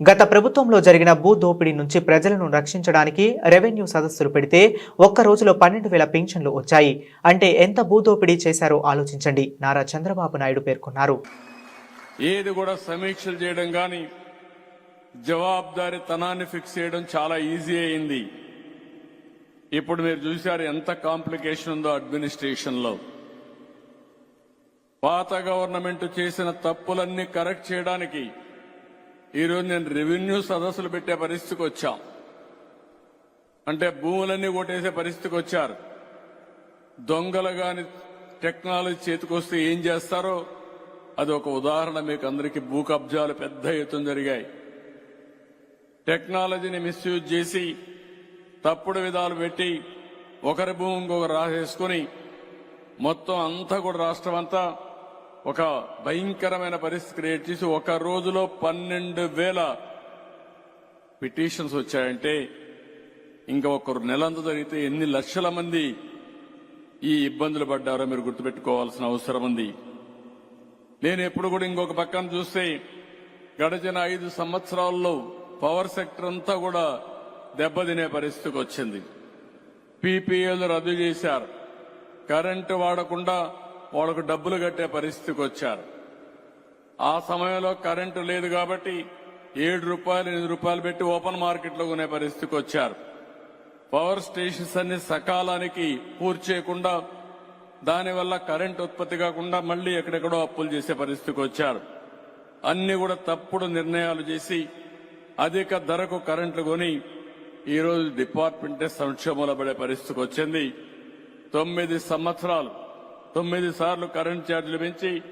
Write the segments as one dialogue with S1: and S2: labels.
S1: గత ప్రభుత్వంలో జరిగిన భూ దోపిడీ నుంచి ప్రజలను రక్షించడానికి రెవెన్యూ సదస్సులు పెడితే ఒక్క రోజులో పన్నెండు వేల పింఛన్లు వచ్చాయి. అంటే ఎంత భూ దోపిడీ చేశారో ఆలోచించండి. నారా చంద్రబాబు నాయుడు పేర్కొన్నారు.
S2: ఏది కూడా సమీక్షలు చేయడం కానీ జవాబుదారీతనాన్ని ఫిక్స్ చేయడం చాలా ఈజీ అయింది. ఇప్పుడు మీరు చూశారు ఎంత కాంప్లికేషన్ ఉందో అడ్మినిస్ట్రేషన్లో పాత గవర్నమెంట్ చేసిన తప్పులన్నీ కరెక్ట్ చేయడానికి ఈరోజు నేను రెవెన్యూ సదస్సులు పెట్టే పరిస్థితికి వచ్చాం. అంటే భూములన్నీ కొట్టేసే పరిస్థితికి వచ్చారు. దొంగలు గాని టెక్నాలజీ చేతికొస్తే ఏం చేస్తారో అది ఒక ఉదాహరణ మీకు అందరికీ భూ కబ్జాలు పెద్ద ఎత్తున జరిగాయి. టెక్నాలజీని మిస్యూజ్ చేసి తప్పుడు విధాలు పెట్టి ఒకరి భూమి ఇంకొకరు రాసేసుకుని మొత్తం అంతా కూడా రాష్ట్రం అంతా ఒక భయంకరమైన పరిస్థితి క్రియేట్ చేసి ఒక రోజులో పన్నెండు వేల పిటిషన్స్ వచ్చాయంటే ఇంకా ఒకరు నెలంతా జరిగితే ఎన్ని లక్షల మంది ఈ ఇబ్బందులు పడ్డారో మీరు గుర్తుపెట్టుకోవాల్సిన అవసరం ఉంది. నేను ఎప్పుడు కూడా ఇంకొక పక్కన చూస్తే గడిచిన ఐదు సంవత్సరాల్లో పవర్ సెక్టర్ అంతా కూడా దెబ్బతినే పరిస్థితికి వచ్చింది. పీపీఏలు రద్దు చేశారు. కరెంటు వాడకుండా వాళ్ళకు డబ్బులు కట్టే పరిస్థితికి వచ్చారు. ఆ సమయంలో కరెంటు లేదు కాబట్టి ఏడు రూపాయలు ఎనిమిది రూపాయలు పెట్టి ఓపెన్ మార్కెట్లో కొనే పరిస్థితికి వచ్చారు. పవర్ స్టేషన్స్ అన్ని సకాలానికి పూర్తి చేయకుండా దానివల్ల కరెంట్ ఉత్పత్తి కాకుండా మళ్ళీ ఎక్కడెక్కడో అప్పులు చేసే పరిస్థితికి వచ్చారు. అన్ని కూడా తప్పుడు నిర్ణయాలు చేసి అధిక ధరకు కరెంట్లు కొని ఈరోజు డిపార్ట్మెంటే సంక్షేమంలో పడే పరిస్థితికి వచ్చింది. తొమ్మిది సంవత్సరాలు తొమ్మిది సార్లు కరెంట్ ఛార్జీలు పెంచి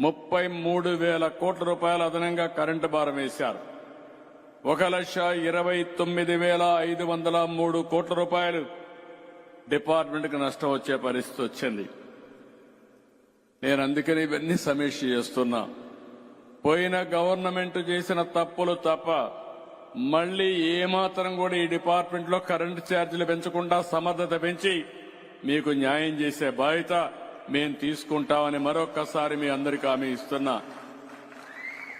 S2: ముప్పై మూడు వేల కోట్ల రూపాయల అదనంగా కరెంటు భారం వేశారు. ఒక లక్ష ఇరవై తొమ్మిది వేల ఐదు వందల మూడు కోట్ల రూపాయలు డిపార్ట్మెంట్కి నష్టం వచ్చే పరిస్థితి వచ్చింది. నేను అందుకని ఇవన్నీ సమీక్ష చేస్తున్నా. పోయిన గవర్నమెంట్ చేసిన తప్పులు తప్ప మళ్ళీ ఏమాత్రం కూడా ఈ డిపార్ట్మెంట్లో కరెంటు ఛార్జీలు పెంచకుండా సమర్థత పెంచి మీకు న్యాయం చేసే బాధ్యత మేము తీసుకుంటామని మరొక్కసారి మీ అందరికీ హామీ ఇస్తున్నా.